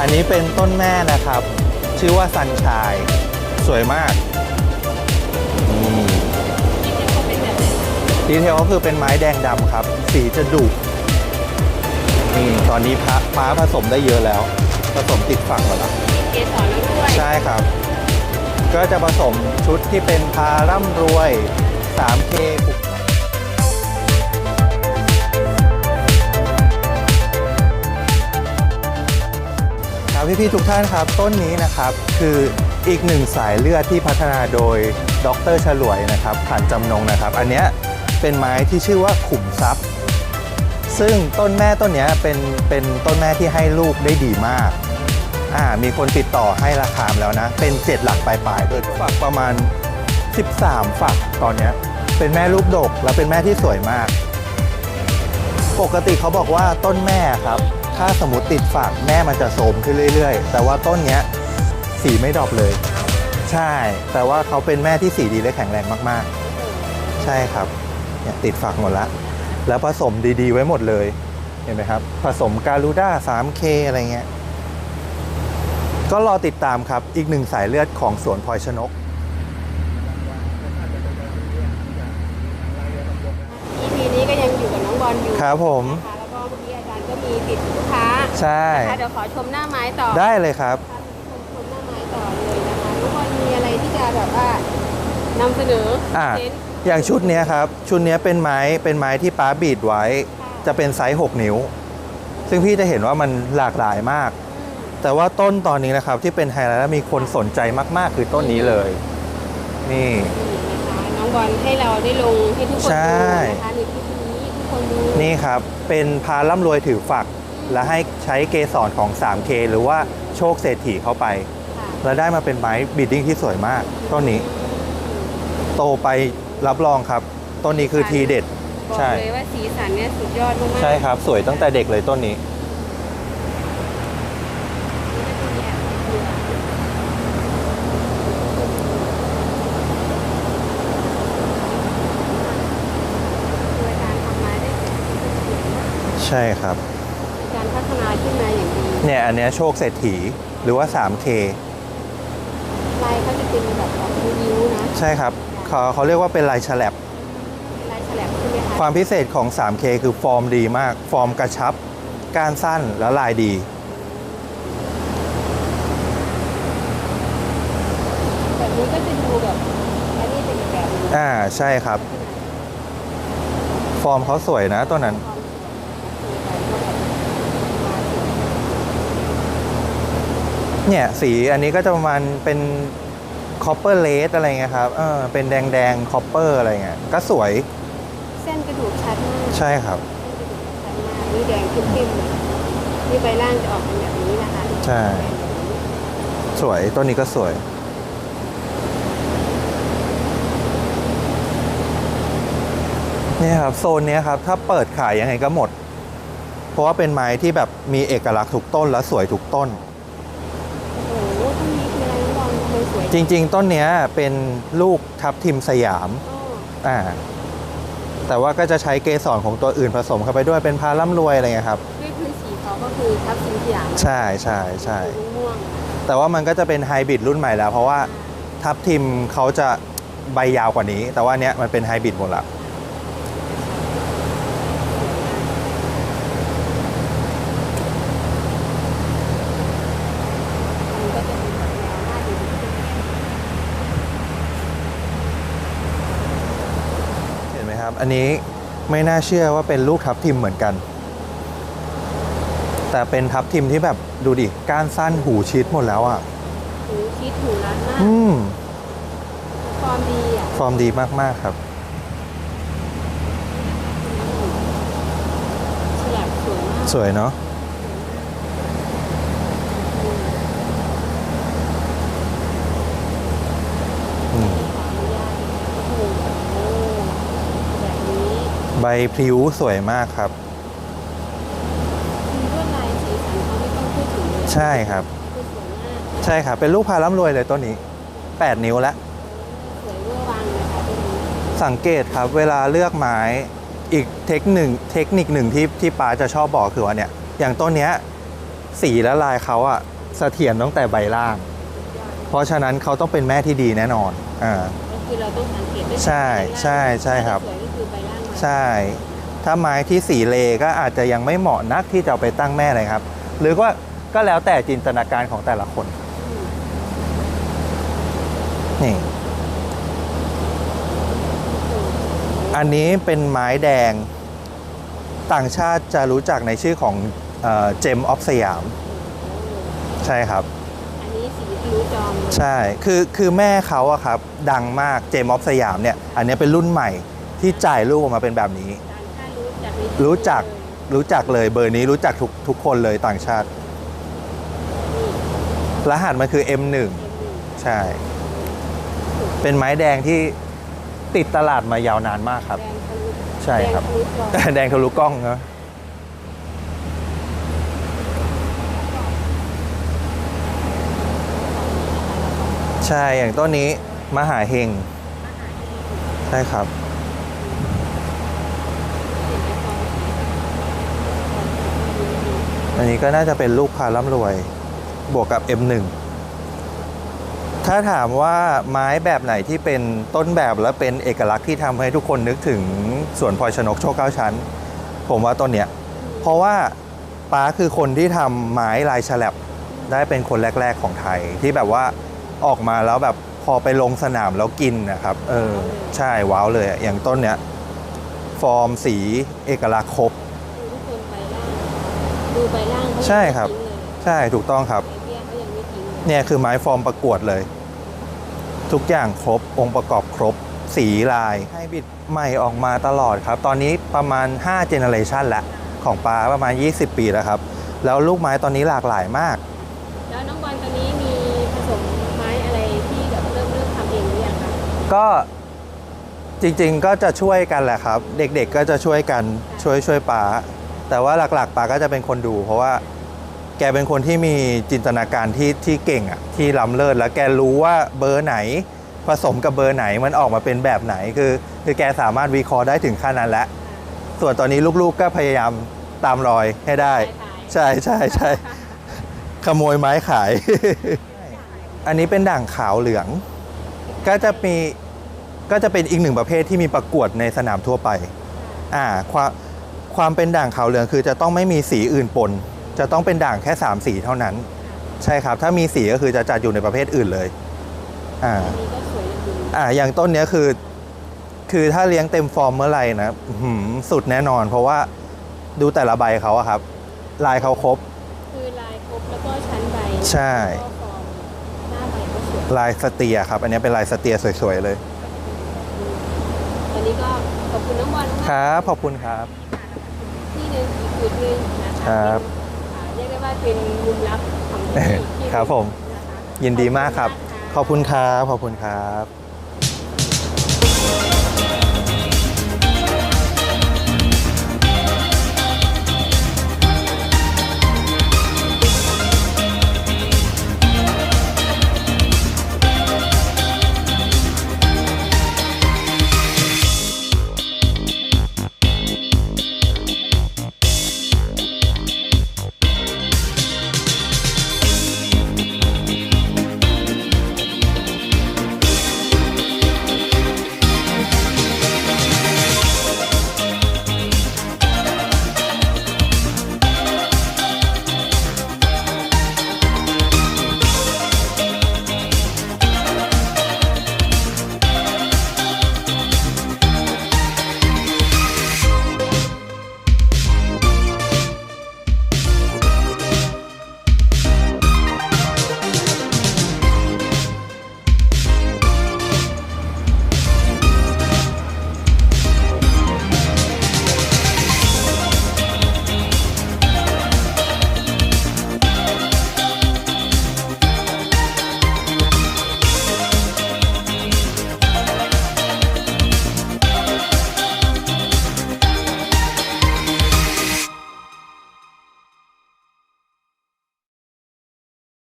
อันนี้เป็นต้นแม่นะครับ ชื่อว่าซันชาย สวยมากนี่ดีเทลก็คือเป็นไม้แดงดำครับ สีจะดุนี่ตอนนี้พระฟ้าผสมได้เยอะแล้ว ผสมติดฝั่งหมดแล้วเกสรแล้วด้วยใช่ครับ ก็จะผสมชุดที่เป็นพาร่ำรวย 3K ปุก ครับพี่ๆทุกท่านครับ ต้นนี้นะครับคืออีกหนึ่งสายเลือดที่พัฒนาโดยดรฉลวยนะครับผ่านจำนงนะครับ อันเนี้ยเป็นไม้ที่ชื่อว่าขุมทรัพย์ ซึ่งต้นแม่ต้นเนี้ยเป็นเป็นต้นแม่ที่ให้ลูกได้ดีมากอ่ามีคนติดต่อให้ราคาแล้วนะ เป็น 7 หลักปลายๆด้วยฝักประมาณ 13 ฝักตอนเนี้ยเป็นแม่ลูกดกแล้วเป็นแม่ที่สวยมาก ปกติเขาบอกว่าต้นแม่ครับ ถ้าสมมติติดฝักแม่มันจะโทรมขึ้นเรื่อยๆ แต่ว่าต้นเนี้ยสีไม่ดรอปเลย ใช่ แต่ว่าเขาเป็นแม่ที่สีดีและแข็งแรงมากๆ ใช่ครับเนี่ยติดฝักหมดละ แล้วผสมดีๆ ไว้หมดเลย เห็นไหมครับ ผสมการูด้า 3K อะไรเงี้ย ก็รอติดตามครับอีกหนึ่งสายเลือดของสวนพลอยชนก EP นี้ก็ยังอยู่กับน้องบอลอยู่ครับผมนะคะแล้ว ก็เมื่อกี้อาจารย์ก็มีติดลูกค้าใช่นะคะเดี๋ยวขอชมหน้าไม้ต่อได้เลยครับ ชมชมหน้าไม้ต่อเลยนะคะน้องบอลมีอะไรที่จะแบบว่านำเสนออ่าเน้นอย่างชุดเนี้ยครับ ชุดเนี้ยเป็นไม้เป็นไม้ที่ป้าบีดไว้ค่ะจะเป็นไซส์ 6 นิ้ว ซึ่งพี่จะเห็นว่ามันหลากหลายมาก แต่ว่าต้นตอนนี้นะครับที่เป็นไฮไลท์และมีคนสนใจมาก ๆ คือต้นนี้เลย นี่ นี่นะคะน้องบอลให้เราได้ลงให้ทุกคนใช่ดูนะคะในคลิป นี้ทุกคนดูนี่ครับเป็นพาร่ำรวยถือฝัก และให้ใช้เกสรของ 3K หรือว่าโชคเศรษฐีเข้าไปค่ะแล้วได้มาเป็นไม้บีดดิ้งที่สวยมากต้นนี้ โตไปรับรองครับต้นนี้คือทีเด็ด บอกใช่ เลยว่าสีสันเนี่ยสุดยอดมากๆ ใช่ครับ สวยตั้งแต่เด็กเลยต้นนี้ คือการทำไม้ได้เสร็จ ใช่ครับ การพัฒนาขึ้นมาอย่างดีเนี่ยอันเนี้ยโชคเศรษฐีหรือว่า 3K ลายเขาจะเป็นแบบออกยิ้วๆนะใช่ครับเขาเขาเรียกว่าเป็นลายฉลับลายฉลับใช่ไหมคะความพิเศษของ 3K คือฟอร์มดีมาก ฟอร์มกระชับ ก้านสั้นและลายดี แบบนี้ก็จะดูแบบอันนี้เป็นอีกแบบหนึงอ่าใช่ครับ ฟอร์มเขาสวยนะตัวนั้น เนี่ยสีอันนี้ก็จะประมาณเป็นคอปเปอร์เลสอะไรเงี้ยครับเออเป็นแดงแดงคอปเปอร์อะไรเงี้ยก็สวย เส้นกระดูกชัดมากใช่ครับเส้นกระดูกชัดมากนี่แดงเข้มๆเลยนี่ใบล่างจะออกเป็นแบบนี้นะคะใช่ สวยต้นนี้ก็สวยเนี่ยครับโซนเนี้ยครับถ้าเปิดขายยังไงก็หมด เพราะว่าเป็นไม้ที่แบบมีเอกลักษณ์ทุกต้นและสวยทุกต้น โอ้โหต้นนี้คืออะไรน้องบอลทำไม สวยจริง ๆ ต้นเนี้ยเป็นลูกทับทิมสยามอ๋ออ่าแต่ว่าก็จะใช้เกสรของตัวอื่นผสมเข้าไปด้วยเป็นพาล่ำรวยอะไรเงี้ยครับด้วยพื้นสีเขาก็คือทับทิมสยามใช่ใช่ใช่ สีม่วงแต่ว่ามันก็จะเป็นไฮบริดรุ่นใหม่แล้ว เพราะว่าทับทิมเขาจะใบยาวกว่านี้ แต่ว่าเนี้ยมันเป็นไฮบริดหมดละ มันก็จะเป็นแบบแนวหน้าดู เห็นไหมครับ อันนี้ไม่น่าเชื่อว่าเป็นลูกทับทิมเหมือนกัน แต่เป็นทับทิมที่แบบดูดิก้านสั้นหูชิดหมดแล้วอะหูคิดหูรัดมากอืมความดีอะฟอร์มดีมากๆครับฉลับสวยมากสวยเนาะ อืม ขออนุญาตโอ้โหโอ้แบบนี้ ใบพลิ้วสวยมากครับคือลวดลายสีสันเขาไม่ต้องพูดถึงเลยใช่ครับ คือสวยมากใช่ครับ เป็นลูกพาร่ำรวยเลยต้นนี้ 8 นิ้วแล้ว สวยเวอร์วังนะคะตัวนี้สังเกตครับ เวลาเลือกไม้อีกเทคหนึ่งเทคนิคหนึ่งที่ที่ป้าจะชอบบอกคือว่าเนี่ย อย่างต้นเนี้ยสีและลายเขาอะเสถียรตั้งแต่ใบล่าง เพราะฉะนั้นเขาต้องเป็นแม่ที่ดีแน่นอนอ่า ก็คือเราต้องสังเกตด้วยใช่ใช่ใช่ครับ สวยก็คือ ใบล่างมาใช่ ถ้าไม้ที่สีเลก็อาจจะยังไม่เหมาะนักที่จะเอาไปตั้งแม่เลยครับ หรือว่าก็แล้วแต่จินตนาการของแต่ละคน นี่ อันนี้เป็นไม้แดง ต่างชาติจะรู้จักในชื่อของเจมออฟสยาม ใช่ครับ อันนี้สีทะลุจอม ใช่ คือคือแม่เขาอะครับ ดังมากเจมออฟสยามเนี่ย อันนี้เป็นรุ่นใหม่ ที่จ่ายลูกออกมาเป็นแบบนี้ต่างชาติรู้จักในรู้จักรู้จักเลยเบอร์นี้รู้จักทุกทุกคนเลยต่างชาติ รหัสมันคือ M1 ใช่ เป็นไม้แดงที่ติดตลาดมายาวนานมากครับแดงทะลุใช่ครับ แดงทะลุจอมแดงทะลุกล้องเนอะใช่ อย่างต้นนี้มหาเฮงใช่ครับ อันนี้ก็น่าจะเป็นลูกพาร่ำรวย บวกกับ M1 ถ้าถามว่าไม้แบบไหนที่เป็นต้นแบบและเป็นเอกลักษณ์ที่ทำให้ทุกคนนึกถึงสวนพลอยชนกโชคเก้าชั้น ผมว่าต้นเนี้ย เพราะว่าป้าคือคนที่ทำไม้ลายฉลับได้เป็นคนแรก ๆของไทย ที่แบบว่าออกมาแล้วแบบพอไปลงสนามแล้วกินนะครับ เออ ใช่ว้าวเลยอะอย่างต้นเนี้ย ฟอร์มสีเอกลักษณ์ครบ ดูทุกคนใบล่าง ดูใบล่างเขายังใช่ครับไม่ทิ้งเลยใช่ถูกต้องครับใบเบี้ยเขายังไม่ทิ้งเลยเนี่ยคือไม้ฟอร์มประกวดเลย ทุกอย่างครบองค์ประกอบครบ สีลายให้บิดใหม่ออกมาตลอดครับ ตอนนี้ประมาณ5เจเนอเรชันแล้วของปลาประมาณ 20 ปีแล้วครับ แล้วลูกไม้ตอนนี้หลากหลายมาก แล้วน้องบอลตอนนี้มีผสมไม้อะไรที่แบบเริ่มเริ่มทำเองหรือยังคะก็จริงๆก็จะช่วยกันแหละครับ เด็กๆก็จะช่วยกันช่วยช่วยปา แต่ว่าหลักๆปาก็จะเป็นคนดู เพราะว่าแกเป็นคนที่มีจินตนาการที่ที่เก่งอะที่ล้ำเลิศแล้วแกรู้ว่าเบอร์ไหนผสมกับเบอร์ไหนมันออกมาเป็นแบบไหน คือคือแกสามารถวิเคราะห์ได้ถึงขั้นนั้นแล้ว ส่วนตอนนี้ลูกๆก็พยายามตามรอยให้ได้ ใช่ใช่ใช่ขโมยไม้ขาย อันนี้เป็นด่างขาวเหลือง ก็จะมีก็จะเป็นอีกหนึ่งประเภทที่มีประกวดในสนามทั่วไป อ่าความ ความเป็นด่างขาวเหลืองคือจะต้องไม่มีสีอื่นปน จะต้องเป็นด่างแค่ 3 สีเท่านั้น ใช่ครับ ถ้ามีสีก็คือจะจัดอยู่ในประเภทอื่นเลย อ่าอันนี้ก็สวยเลยดูอ่า อย่างต้นเนี้ยคือ คือถ้าเลี้ยงเต็มฟอร์มเมื่อไหร่นะอื้อหือสุดแน่นอน เพราะว่าดูแต่ละใบเขาอะครับ ลายเขาครบ คือลายครบแล้วก็ชั้นใบใช่ แล้วก็ฟอร์มหน้าใบก็สวยลายสเตียครับ อันนี้เป็นลายสเตียสวยๆเลยตอนนี้ก็ขอบคุณน้องบอลคมากรับ ขอบคุณครับ ที่หนึ่งอีกจุดหนึ่งนะคะครับ อ่าเรียกได้ว่าเป็นมุมลับของที่นี่ที่ครับผม นะคะยินดีมากครับขขออบบคุคุณณคมากรับค่ะขอบคุณครับ